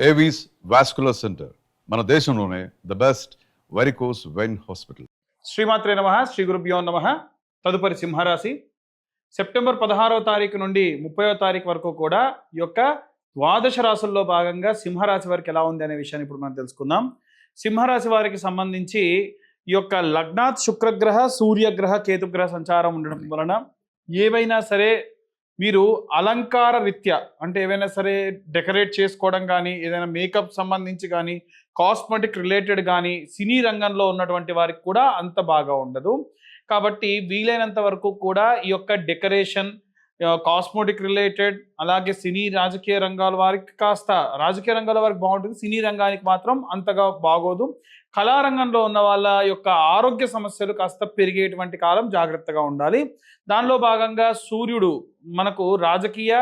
Avis vascular centre మన దేశంలోనే the best varicose vein hospital శ్రీమాత్రే నమ శ్రీ గురుభ్యో నమ. తదుపరి సింహరాశి. సెప్టెంబర్ పదహారవ తారీఖు నుండి ముప్పైవ తారీఖు వరకు కూడా ఈ యొక్క ద్వాదశ రాశుల్లో భాగంగా సింహరాశి వారికి ఎలా ఉంది అనే విషయాన్ని ఇప్పుడు మనం తెలుసుకుందాం. సింహరాశి వారికి సంబంధించి ఈ యొక్క లగ్నాత్ శుక్రగ్రహ సూర్యగ్రహ కేతుగ్రహ సంచారం ఉండడం వలన ఏవైనా సరే మీరు అలంకార రీత్యా అంటే ఏవైనా సరే డెకరేట్ చేసుకోవడం కానీ ఏదైనా మేకప్ సంబంధించి కానీ కాస్మెటిక్ రిలేటెడ్ కానీ సినీ రంగంలో ఉన్నటువంటి వారికి కూడా అంత బాగా ఉండదు. కాబట్టి వీలైనంత వరకు కూడా ఈ యొక్క డెకరేషన్ కాస్మోటిక్ రిలేటెడ్ అలాగే సినీ రాజకీయ రంగాల వారికి కాస్త రాజకీయ రంగాల వారికి బాగుంటుంది. సినీ రంగానికి మాత్రం అంతగా బాగోదు. కళారంగంలో ఉన్న వాళ్ళ యొక్క ఆరోగ్య సమస్యలు కాస్త పెరిగేటువంటి కాలం జాగ్రత్తగా ఉండాలి. దానిలో భాగంగా సూర్యుడు మనకు రాజకీయ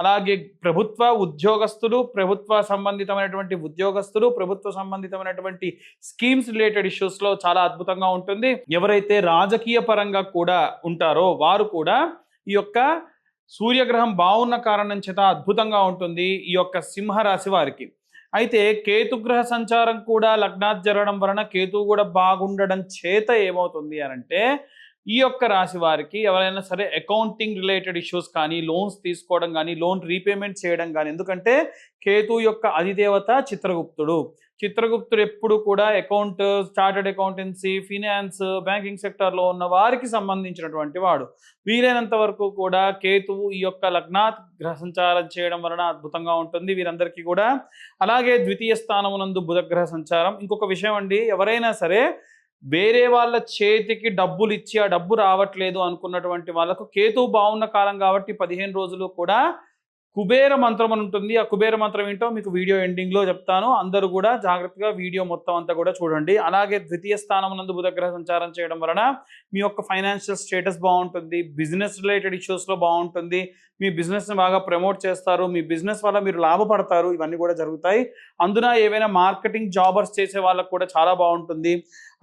అలాగే ప్రభుత్వ ఉద్యోగస్తులు ప్రభుత్వ సంబంధితమైనటువంటి ఉద్యోగస్తులు ప్రభుత్వ సంబంధితమైనటువంటి స్కీమ్స్ రిలేటెడ్ ఇష్యూస్లో చాలా అద్భుతంగా ఉంటుంది. ఎవరైతే రాజకీయ పరంగా కూడా ఉంటారో వారు కూడా ఈ యొక్క సూర్యగ్రహం బాగున్న కారణం చేత అద్భుతంగా ఉంటుంది ఈ యొక్క సింహరాశి వారికి. అయితే కేతుగ్రహ సంచారం కూడా లగ్నాత్ జరగడం వలన కేతువు కూడా బాగుండడం చేత ఏమవుతుంది అని అంటే ఈ యొక్క రాశి వారికి ఎవరైనా సరే అకౌంటింగ్ రిలేటెడ్ ఇష్యూస్ కానీ లోన్స్ తీసుకోవడం కానీ లోన్ రీపేమెంట్ చేయడం కానీ ఎందుకంటే కేతు యొక్క అధిదేవత చిత్రగుప్తుడు. చిత్రగుప్తుడు ఎప్పుడు కూడా account chartered accountancy finance banking సెక్టర్లో ఉన్న వారికి సంబంధించినటువంటి వాడు. వీలైనంత వరకు కూడా కేతువు ఈ యొక్క లగ్నాత్ గ్రహ సంచారం చేయడం వలన అద్భుతంగా ఉంటుంది. వీరందరికీ కూడా అలాగే ద్వితీయ స్థానమునందు బుధగ్రహ సంచారం. ఇంకొక విషయం అండి ఎవరైనా సరే వేరే వాళ్ళ చేతికి డబ్బులు ఇచ్చి ఆ డబ్బు రావట్లేదు అనుకున్నటువంటి వాళ్ళకు కేతువు బాగున్న కాలం కాబట్టి పదిహేను రోజులు కూడా కుబేర మంత్రం అని ఉంటుంది. ఆ కుబేర మంత్రం ఏంటో మీకు వీడియో ఎండింగ్లో చెప్తాను. అందరూ కూడా జాగ్రత్తగా వీడియో మొత్తం అంతా కూడా చూడండి. అలాగే ద్వితీయ స్థానం నందు బుధగ్రహ సంచారం చేయడం వలన మీ యొక్క ఫైనాన్షియల్ స్టేటస్ బాగుంటుంది. బిజినెస్ రిలేటెడ్ ఇష్యూస్లో బాగుంటుంది. మీ బిజినెస్ని బాగా ప్రమోట్ చేస్తారు. మీ బిజినెస్ వల్ల మీరు లాభపడతారు. ఇవన్నీ కూడా జరుగుతాయి. అందున ఏవైనా మార్కెటింగ్ జాబర్స్ చేసే వాళ్ళకు కూడా చాలా బాగుంటుంది.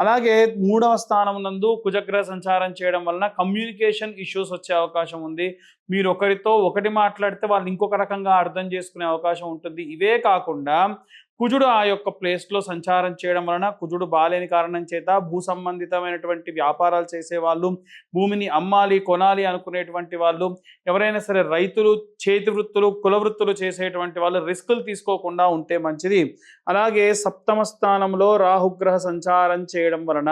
అలాగే మూడవ స్థానం నందు కుజగ్రహ సంచారం చేయడం వలన కమ్యూనికేషన్ ఇష్యూస్ వచ్చే అవకాశం ఉంది. మీరు ఒకరితో ఒకటి మాట్లాడితే వాళ్ళు ఇంకొక రకంగా అర్థం చేసుకునే అవకాశం ఉంటుంది. ఇవే కాకుండా కుజుడు ఆ యొక్క ప్లేస్లో సంచారం చేయడం వలన కుజుడు బాలేని కారణం చేత భూ సంబంధితమైనటువంటి వ్యాపారాలు చేసే వాళ్ళు భూమిని అమ్మాలి కొనాలి అనుకునేటువంటి వాళ్ళు ఎవరైనా సరే రైతులు చేతి వృత్తులు కుల వృత్తులు చేసేటువంటి వాళ్ళు రిస్కులు తీసుకోకుండా ఉంటే మంచిది. అలాగే సప్తమ స్థానంలో రాహుగ్రహ సంచారం చేయడం వలన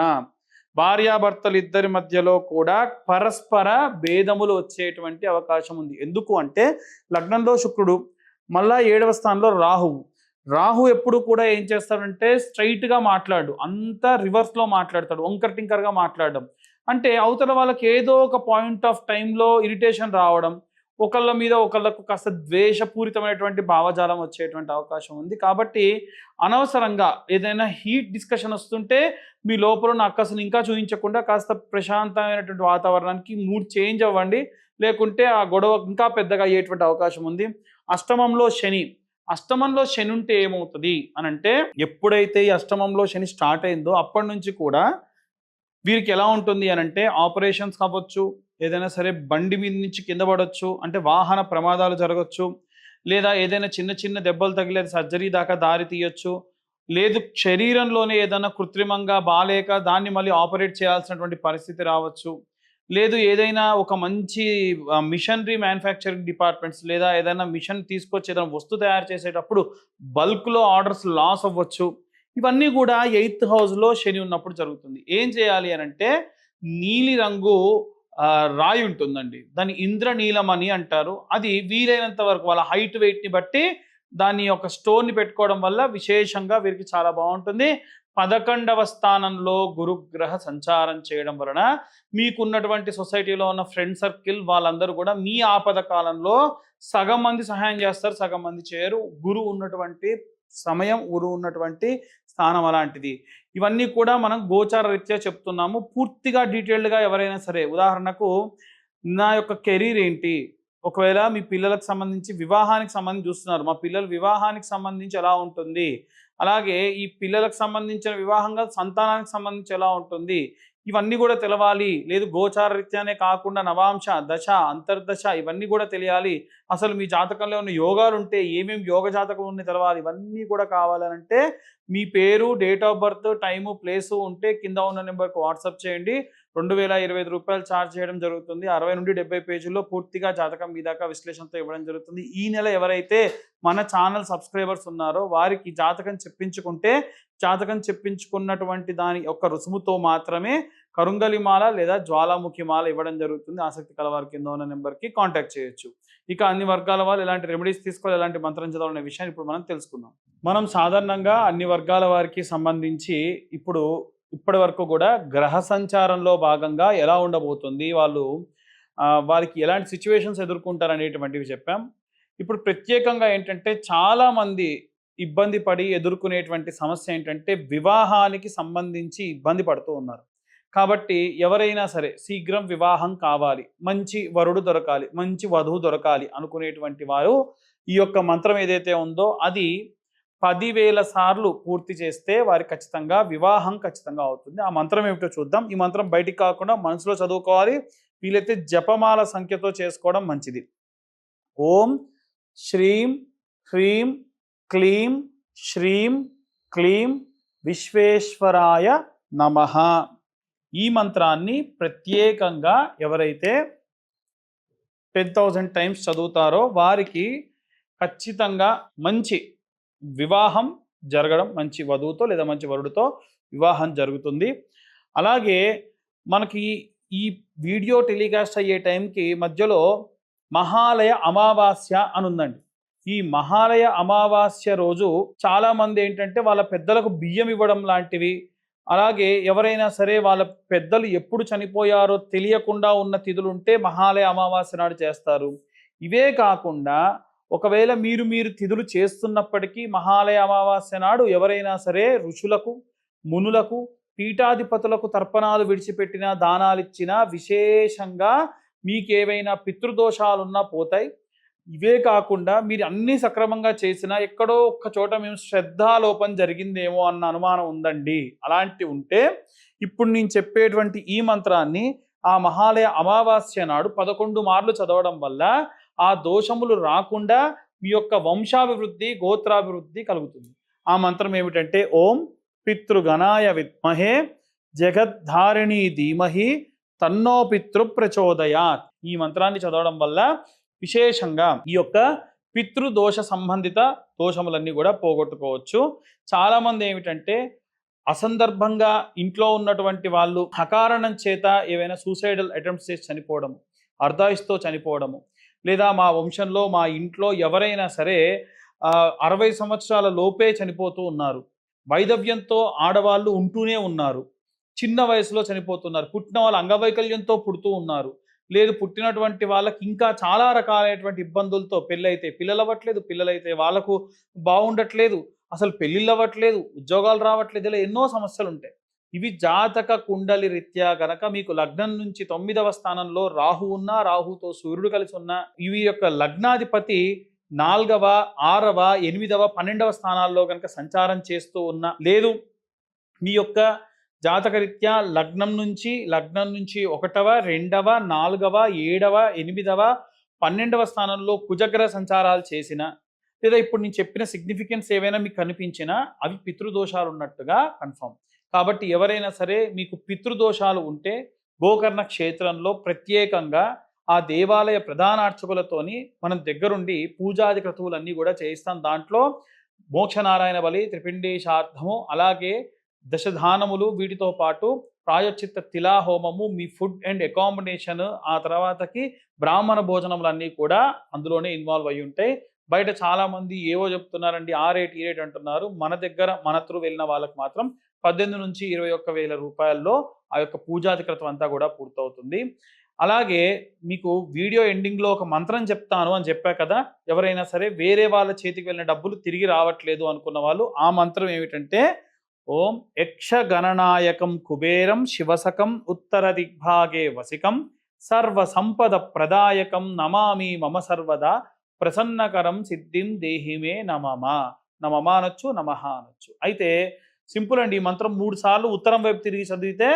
భార్యాభర్తలు ఇద్దరి మధ్యలో కూడా పరస్పర భేదములు వచ్చేటువంటి అవకాశం ఉంది. ఎందుకు అంటే లగ్నంలో శుక్రుడు మళ్ళా ఏడవ స్థానంలో రాహువు. రాహు ఎప్పుడు కూడా ఏం చేస్తాడంటే స్ట్రైట్గా మాట్లాడు. అంతా రివర్స్లో మాట్లాడతాడు. వంకర్ టింకర్గా మాట్లాడడం. అంటే అవతల వాళ్ళకి ఏదో ఒక పాయింట్ ఆఫ్ టైంలో ఇరిటేషన్ రావడం. ఒకళ్ళ మీద ఒకళ్ళకు కాస్త ద్వేషపూరితమైనటువంటి భావజాలం వచ్చేటువంటి అవకాశం ఉంది. కాబట్టి అనవసరంగా ఏదైనా హీట్ డిస్కషన్ వస్తుంటే మీ లోపల ఉన్న అక్కసును ఇంకా చూపించకుండా కాస్త ప్రశాంతమైనటువంటి వాతావరణానికి మూడ్ చేంజ్ అవ్వండి. లేకుంటే ఆ గొడవ ఇంకా పెద్దగా అయ్యేటువంటి అవకాశం ఉంది. అష్టమంలో శని. అష్టమంలో శని ఉంటే ఏమవుతుంది అని అంటే ఎప్పుడైతే ఈ అష్టమంలో శని స్టార్ట్ అయిందో అప్పటి నుంచి కూడా వీరికి ఎలా ఉంటుంది అని అంటే ఆపరేషన్స్ కావచ్చు ఏదైనా సరే బండి మీద నుంచి కింద పడవచ్చు అంటే వాహన ప్రమాదాలు జరగచ్చు లేదా ఏదైనా చిన్న చిన్న దెబ్బలు తగిలే సర్జరీ దాకా దారి తీయొచ్చు లేదు శరీరంలోనే ఏదైనా కృత్రిమంగా బాలేక దాన్ని మళ్ళీ ఆపరేట్ చేయాల్సినటువంటి పరిస్థితి రావచ్చు లేదు ఏదైనా ఒక మంచి మిషనరీ మ్యానుఫ్యాక్చరింగ్ డిపార్ట్మెంట్స్ లేదా ఏదైనా మిషన్ తీసుకొచ్చి ఏదైనా వస్తువు తయారు చేసేటప్పుడు బల్క్లో ఆర్డర్స్ లాస్ అవ్వచ్చు. ఇవన్నీ కూడా ఎయిత్ హౌస్లో శని ఉన్నప్పుడు జరుగుతుంది. ఏం చేయాలి అని అంటే నీలి రంగు రాయి ఉంటుందండి. దాన్ని ఇంద్రనీలం అని అంటారు. అది వీలైనంత వరకు వాళ్ళ హైట్ వెయిట్ని బట్టి దాని యొక్క స్టోన్ని పెట్టుకోవడం వల్ల విశేషంగా వీరికి చాలా బాగుంటుంది. పదకొండవ స్థానంలో గురుగ్రహ సంచారం చేయడం వలన మీకున్నటువంటి సొసైటీలో ఉన్న ఫ్రెండ్ సర్కిల్ వాళ్ళందరూ కూడా మీ ఆపద కాలంలో సగం మంది సహాయం చేస్తారు సగం మంది చేయరు. గురువు ఉన్నటువంటి సమయం గురువు ఉన్నటువంటి స్థానం అలాంటిది. ఇవన్నీ కూడా మనం గోచార రీత్యా చెప్తున్నాము. పూర్తిగా డీటెయిల్డ్గా ఎవరైనా సరే ఉదాహరణకు నా యొక్క కెరీర్ ఏంటి? ఒకవేళ మీ పిల్లలకు సంబంధించి వివాహానికి సంబంధించి చూస్తున్నారు మా పిల్లలు వివాహానికి సంబంధించి ఎలా ఉంటుంది? అలాగే ఈ పిల్లలకు సంబంధించిన వివాహంగా సంతానానికి సంబంధించి ఎలా ఉంటుంది? ఇవన్నీ కూడా తెలవాలి. లేదు గోచార రీత్యానే కాకుండా నవాంశ దశ అంతర్దశ ఇవన్నీ కూడా తెలియాలి. అసలు మీ జాతకంలో ఉన్న యోగాలు ఉంటే ఏమేమి యోగ జాతకం ఉన్నాయి తెలవాలి. ఇవన్నీ కూడా కావాలనంటే మీ పేరు date of birth time place ఉంటే కింద ఉన్న నెంబర్కి వాట్సాప్ చేయండి. రెండు వేల ఇరవై ఐదు రూపాయలు ఛార్జ్ చేయడం జరుగుతుంది. అరవై నుండి డెబ్బై పేజీల్లో పూర్తిగా జాతకం మీ దాకా విశ్లేషణతో ఇవ్వడం జరుగుతుంది. ఈ నెల ఎవరైతే మన ఛానల్ సబ్స్క్రైబర్స్ ఉన్నారో వారికి జాతకం చెప్పించుకుంటే జాతకం చెప్పించుకున్నటువంటి దాని యొక్క రుసుముతో మాత్రమే కరుంగలి మాల లేదా జ్వాలాముఖి మాల ఇవ్వడం జరుగుతుంది. ఆసక్తి కల వారి కింద ఉన్న నెంబర్కి కాంటాక్ట్ చేయొచ్చు. ఇక అన్ని వర్గాల వాళ్ళు ఎలాంటి రెమెడీస్ తీసుకోవాలి ఎలాంటి మంత్రం చదవాలనే విషయాన్ని ఇప్పుడు మనం తెలుసుకుందాం. మనం సాధారణంగా అన్ని వర్గాల వారికి సంబంధించి ఇప్పుడు ఇప్పటి వరకు కూడా గ్రహ సంచారంలో భాగంగా ఎలా ఉండబోతుంది వాళ్ళు వారికి ఎలాంటి సిచ్యువేషన్స్ ఎదుర్కొంటారు అనేటువంటివి చెప్పాం. ఇప్పుడు ప్రత్యేకంగా ఏంటంటే చాలామంది ఇబ్బంది పడి ఎదుర్కొనేటువంటి సమస్య ఏంటంటే వివాహానికి సంబంధించి ఇబ్బంది పడుతూ ఉన్నారు. కాబట్టి ఎవరైనా సరే శీఘ్రం వివాహం కావాలి మంచి వరుడు దొరకాలి మంచి వధువు దొరకాలి అనుకునేటువంటి వారు ఈ యొక్క మంత్రం ఏదైతే ఉందో అది పదివేల సార్లు పూర్తి చేస్తే వారి ఖచ్చితంగా వివాహం ఖచ్చితంగా అవుతుంది. ఆ మంత్రం ఏమిటో చూద్దాం. ఈ మంత్రం బయటికి కాకుండా మనసులో చదువుకోవాలి. వీలైతే జపమాల సంఖ్యతో చేసుకోవడం మంచిది. ఓం శ్రీం హ్రీం క్లీం శ్రీం క్లీం విశ్వేశ్వరాయ నమః. ఈ మంత్రాన్ని ప్రత్యేకంగా ఎవరైతే టెన్ థౌజండ్ టైమ్స్ చదువుతారో వారికి ఖచ్చితంగా మంచి వివాహం జరగడం మంచి వధువుతో లేదా మంచి వరుడితో వివాహం జరుగుతుంది. అలాగే మనకి ఈ వీడియో టెలికాస్ట్ అయ్యే టైంకి మధ్యలో మహాలయ అమావాస్య అని ఉందండి. ఈ మహాలయ అమావాస్య రోజు చాలామంది ఏంటంటే వాళ్ళ పెద్దలకు బియ్యం ఇవ్వడం లాంటివి అలాగే ఎవరైనా సరే వాళ్ళ పెద్దలు ఎప్పుడు చనిపోయారో తెలియకుండా ఉన్న తిథులు ఉంటే మహాలయ అమావాస్య నాడు చేస్తారు. ఇవే కాకుండా ఒకవేళ మీరు మీరు తిథులు చేస్తున్నప్పటికీ మహాలయ అమావాస్య నాడు ఎవరైనా సరే ఋషులకు మునులకు పీఠాధిపతులకు తర్పణాలు విడిచిపెట్టిన దానాలు ఇచ్చినా విశేషంగా మీకేవైనా పితృదోషాలున్నా పోతాయి. ఇవే కాకుండా మీరు అన్నీ సక్రమంగా చేసినా ఎక్కడో ఒక్క చోట మేము శ్రద్ధాలోపం జరిగిందేమో అన్న అనుమానం ఉందండి. అలాంటి ఉంటే ఇప్పుడు నేను చెప్పేటువంటి ఈ మంత్రాన్ని ఆ మహాలయ అమావాస్య నాడు పదకొండు మార్లు చదవడం వల్ల ఆ దోషములు రాకుండా మీ యొక్క వంశాభివృద్ధి గోత్రాభివృద్ధి కలుగుతుంది. ఆ మంత్రం ఏమిటంటే ఓం పితృగణాయ విద్మహే జగద్ధారిణి ధీమహి తన్నో పితృ ప్రచోదయాత్ ఈ మంత్రాన్ని చదవడం వల్ల విశేషంగా ఈ యొక్క పితృదోష సంబంధిత దోషములన్నీ కూడా పోగొట్టుకోవచ్చు. చాలామంది ఏమిటంటే అసందర్భంగా ఇంట్లో ఉన్నటువంటి వాళ్ళు అకారణం చేత ఏవైనా సూసైడల్ అటెంప్ట్స్ చేసి చనిపోవడము అర్ధాయుస్తో చనిపోవడము లేదా మా వంశంలో మా ఇంట్లో ఎవరైనా సరే అరవై సంవత్సరాల లోపే చనిపోతూ ఉన్నారు. వైదవ్యంతో ఆడవాళ్ళు ఉంటూనే ఉన్నారు. చిన్న వయసులో చనిపోతున్నారు. పుట్టిన వాళ్ళు అంగవైకల్యంతో పుడుతూ ఉన్నారు. లేదు పుట్టినటువంటి వాళ్ళకి ఇంకా చాలా రకాలైనటువంటి ఇబ్బందులతో పెళ్ళైతే పిల్లలు అవ్వట్లేదు పిల్లలైతే వాళ్ళకు బాగుండట్లేదు అసలు పెళ్ళిళ్ళు అవ్వట్లేదు ఉద్యోగాలు రావట్లేదు ఇలా ఎన్నో సమస్యలు ఉంటాయి ఇవి జాతక కుండలి రీత్యా గనక మీకు లగ్నం నుంచి తొమ్మిదవ స్థానంలో రాహు ఉన్నా రాహుతో సూర్యుడు కలిసి ఉన్నా ఇవి యొక్క లగ్నాధిపతి నాలుగవ ఆరవ ఎనిమిదవ పన్నెండవ స్థానాల్లో కనుక సంచారం చేస్తూ ఉన్నా లేదు మీ యొక్క జాతకరీత్యా లగ్నం నుంచి లగ్నం నుంచి ఒకటవ రెండవ నాలుగవ ఏడవ ఎనిమిదవ పన్నెండవ స్థానంలో కుజగ్రహ సంచారాలు చేసిన లేదా ఇప్పుడు నేను చెప్పిన సిగ్నిఫికెన్స్ ఏవైనా మీకు కనిపించినా అవి పితృదోషాలు ఉన్నట్టుగా కన్ఫర్మ్ కాబట్టి ఎవరైనా సరే మీకు పితృదోషాలు ఉంటే గోకర్ణ క్షేత్రంలో ప్రత్యేకంగా ఆ దేవాలయ ప్రధానార్చకులతోని మనం దగ్గరుండి పూజాది క్రతువులన్నీ కూడా చేయిస్తాం. దాంట్లో మోక్షనారాయణ బలి త్రిపిండేశార్థము అలాగే దశధానములు వీటితో పాటు ప్రాయోచిత్త తిలా హోమము మీ ఫుడ్ అండ్ అకామిడేషన్ ఆ తర్వాతకి బ్రాహ్మణ భోజనములన్నీ కూడా అందులోనే ఇన్వాల్వ్ అయి ఉంటాయి. బయట చాలామంది ఏవో చెప్తున్నారండి ఆ రేట్ ఈ రేట్ అంటున్నారు. మన దగ్గర మన త్రూ వెళ్ళిన వాళ్ళకి మాత్రం పద్దెనిమిది నుంచి ఇరవై ఒక్క వేల రూపాయల్లో ఆ యొక్క పూజాధికృతం అంతా కూడా పూర్తవుతుంది. అలాగే మీకు వీడియో ఎండింగ్లో ఒక మంత్రం చెప్తాను అని చెప్పా కదా ఎవరైనా సరే వేరే వాళ్ళ చేతికి వెళ్ళిన డబ్బులు తిరిగి రావట్లేదు అనుకున్న వాళ్ళు ఆ మంత్రం ఏమిటంటే ఓం యక్షగణనాయకం కుబేరం శివసకం ఉత్తర దిగ్భాగే వసికం సర్వ సంపద ప్రదాయకం నమామి మమ సర్వదా ప్రసన్నకరం సిద్ధిం దేహిమే నమమ. నమమ అనొచ్చు నమహ అనొచ్చు. అయితే సింపుల్ అండి ఈ మంత్రం మూడు సార్లు ఉత్తరం వైపు తిరిగి చదివితే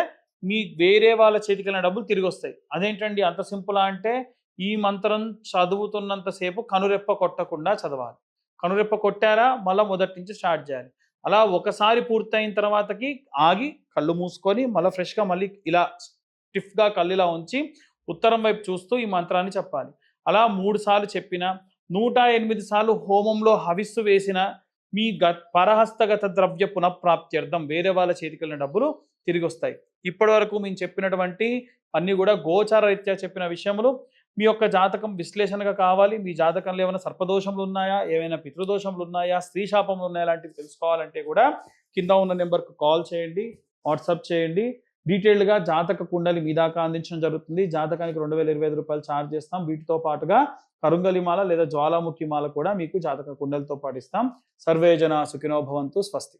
మీ వేరే వాళ్ళ చేతికి వెళ్ళిన డబ్బులు తిరిగి వస్తాయి. అదేంటండి? అంత సింపులా అంటే ఈ మంత్రం చదువుతున్నంతసేపు కనురెప్ప కొట్టకుండా చదవాలి. కనురెప్ప కొట్టారా? మళ్ళీ మొదటి నుంచి స్టార్ట్ చేయాలి. అలా ఒకసారి పూర్తయిన తర్వాతకి ఆగి కళ్ళు మూసుకొని మళ్ళీ ఫ్రెష్గా మళ్ళీ ఇలా స్టిఫ్గా కళ్ళు ఇలా ఉంచి ఉత్తరం వైపు చూస్తూ ఈ మంత్రాన్ని చెప్పాలి. అలా మూడు సార్లు చెప్పిన నూట ఎనిమిది సార్లు హోమంలో హవిస్సు వేసిన మీ గ పరహస్తగత ద్రవ్య పునఃప్రాప్త్యర్థం వేరే వాళ్ళ చేతికి వెళ్ళిన డబ్బులు తిరిగి వస్తాయి ఇప్పటి వరకు మేము చెప్పినటువంటి అన్నీ కూడా గోచార రీత్యా చెప్పిన విషయములు. మీ యొక్క జాతకం విశ్లేషణగా కావాలి. మీ జాతకంలో ఏమైనా సర్పదోషములు ఉన్నాయా? ఏమైనా పితృదోషములు ఉన్నాయా? స్త్రీ శాపములు ఉన్నాయా? లాంటివి తెలుసుకోవాలంటే కూడా కింద ఉన్న నెంబర్కు కాల్ చేయండి. వాట్సాప్ చేయండి. డీటెయిల్డ్గా జాతక కుండలి మీ దాకా అందించడం జరుగుతుంది. జాతకానికి రెండు వేల ఇరవై ఐదు రూపాయలు ఛార్జ్ చేస్తాం. వీటితో పాటుగా కరుంగలిమాల లేదా జ్వాలాముఖి మాల కూడా మీకు జాతక కుండలతో పాటిస్తాం సర్వేజన సుఖినోభవంతు సుఖినో భవంతు స్వస్తి.